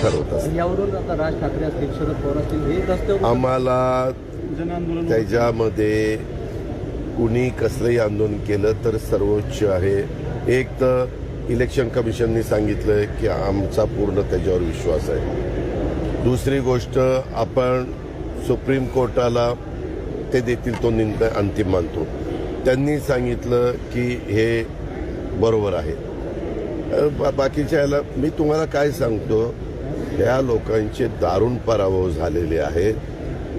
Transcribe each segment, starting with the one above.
ठरवत असतात यावरून आता राज ठाकरे असतील शरद पवार असतील हे रस्त्यावर आम्हाला त्याच्यामध्ये कुणी कसलंही आंदोलन केलं तर सर्वोच्च आहे. एक तर इलेक्शन कमिशननी सांगितलं की आमचा पूर्ण त्याच्यावर विश्वास आहे. दुसरी गोष्ट आपण सुप्रीम कोर्टाला ते देतील तो निर्णय अंतिम मानतो. त्यांनी सांगितलं की हे बरोबर आहे. बा- बाकीच्या याला मी तुम्हाला काय सांगतो ह्या लोकांचे दारुण पराभव झालेले आहेत.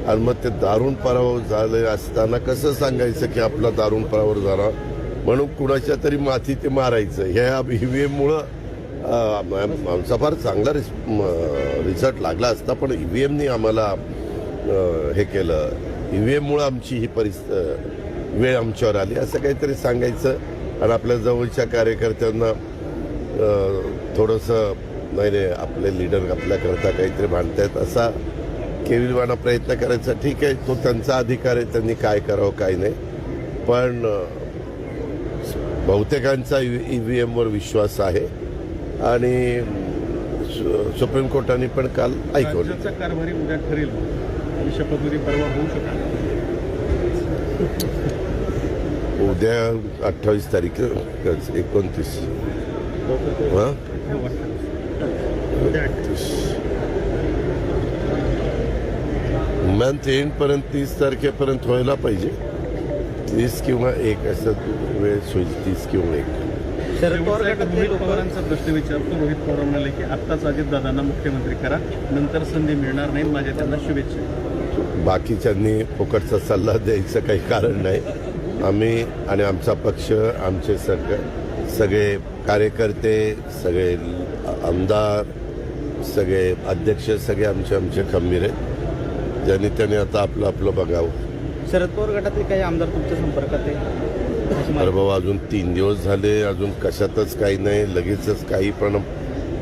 आणि मग ते दारुण पराभव झाले असताना कसं सांगायचं की आपला दारुण पराभव झाला? म्हणून कुणाच्या तरी माथी ते मारायचं. ह्या ईव्हीएममुळं आमचा फार चांगला रिस रिझल्ट लागला असता पण ईव्हीएमनी आम्हाला हे केलं. ईव्हीएममुळं आमची ही परिस्थिती वेळ आमच्यावर आली. असं काहीतरी सांगायचं आणि आपल्या जवळच्या कार्यकर्त्यांना थोडंसं नाही रे आपले लीडर आपल्याकरता काहीतरी मांडतायत असा केविलवाना प्रयत्न करायचा. ठीक आहे तो त्यांचा अधिकार आहे त्यांनी काय करावं काय नाही. पण बहुतेकांचा ई व्ही एमवर विश्वास आहे. आणि सु- सुप्रीम कोर्टाने पण काल ऐकवलं. कारभारी उद्या ठरेल. शपथविधी परवा होऊ शकतो उद्या अठ्ठावीस तारीख एकोणतीस. हां? मंथ एंडपर्यंत तीस तारखेपर्यंत व्हायला पाहिजे. तीस किंवा एक असं वेळ होईल तीस किंवा एक. शरद पवारांचा प्रश्न विचारतो. रोहित पवार म्हणाले की आत्ताच अजितदादांना मुख्यमंत्री करा. नंतर संधी मिळणार नाही. माझ्या त्यांना शुभेच्छा. बाकीच्यांनी फुकटचा सल्ला द्यायचं काही कारण नाही. आम्ही आणि आमचा पक्ष आमचे सग सगळे कार्यकर्ते सगळे आमदार सगळे अध्यक्ष सगळे आमचे आमचे खंबीर आहेत. ज्यांनी त्यांनी आता आपलं आपलं बघावं. शरद पवार गटातले काही आमदार तुमच्या संपर्कात आहे अरे. भाऊ अजून तीन दिवस झाले अजून कशातच काही नाही लगेचच काही पण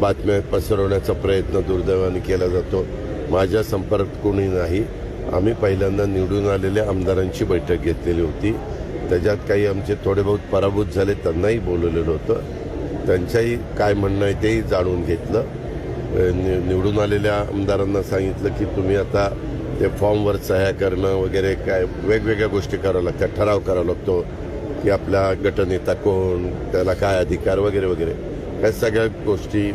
बातम्या पसरवण्याचा प्रयत्न दुर्दैवाने केला जातो. माझ्या संपर्कात कोणी नाही. आम्ही पहिल्यांदा निवडून आलेल्या आमदारांची बैठक घेतलेली होती. त्याच्यात काही आमचे थोडे बहुत पराभूत झाले त्यांनाही बोलवलेलं होतं. त्यांच्याही काय म्हणणं आहे तेही जाणून घेतलं. नि- निवडून आलेल्या आमदारांना सांगितलं की तुम्ही आता ते फॉर्मवर सह्या करणं वगैरे काय वेगवेगळ्या गोष्टी कराव्या लागतात ठराव करावा लागतो की आपला गटनेता कोण त्याला काय अधिकार वगैरे वगैरे. ह्या सगळ्या गोष्टी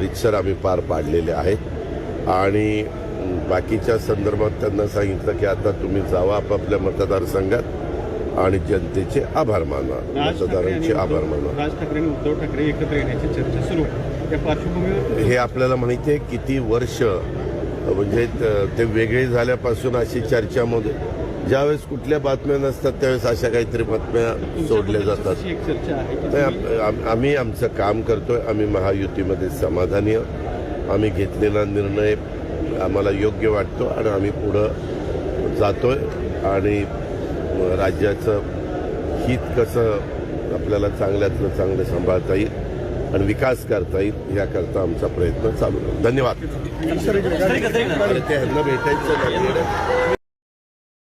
रिक्सर आम्ही पार पाडलेल्या आहेत. आणि बाकीच्या संदर्भात त्यांना सांगितलं की आता तुम्ही जावा आपापल्या मतदारसंघात. आणि जनतेचे आभार माना राज ठाकरे मतदारांचे आभार उद्धव- माना राज ठाकरे आणि उद्धव ठाकरे एकत्र येण्याची चर्चा सुरू. त्या पार्श्वभूमीवर हे आपल्याला माहिती आहे किती वर्ष म्हणजे त- वेगळे झाल्यापासून अशी चर्चामध्ये ज्यावेळेस कुठल्या बातम्या नसतात त्यावेळेस अशा काहीतरी बातम्या सोडल्या जातात. नाही, आम्ही आमचं काम करतोय आम्ही महायुतीमध्ये समाधानी आहोत. आम्ही घेतलेला निर्णय आम्हाला योग्य वाटतो आणि आम्ही पुढं जातोय. आणि राज्याचं हित कसं आपल्याला चांगल्यातलं चांगलं सांभाळता येईल आणि विकास करता येईल याकरता आमचा प्रयत्न चालू धन्यवाद. अरे ह्यांना भेटायचं